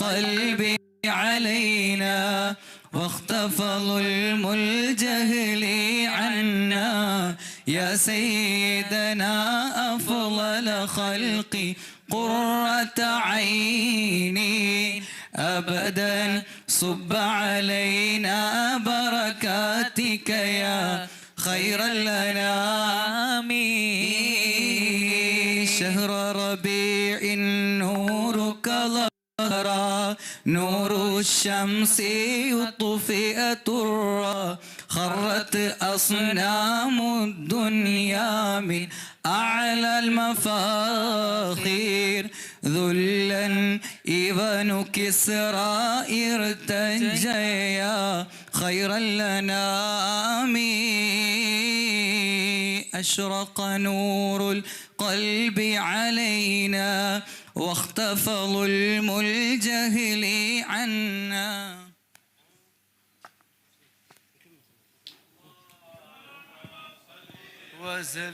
القلب علينا واختفى ظلم الجهل عنا. يا سيدنا أفضل خلق قرة عيني. أبدا صب علينا بركاتك يا خير الأنام. شهر ربيع نورك نور الشمس يطفئ ترى خرت أصنام الدنيا من أعلى المفاخير. ذلا إبن كسرى إرتجيا خير الأنام أشرق نور القلب علينا واختفى ظلم الجهل عنا وزل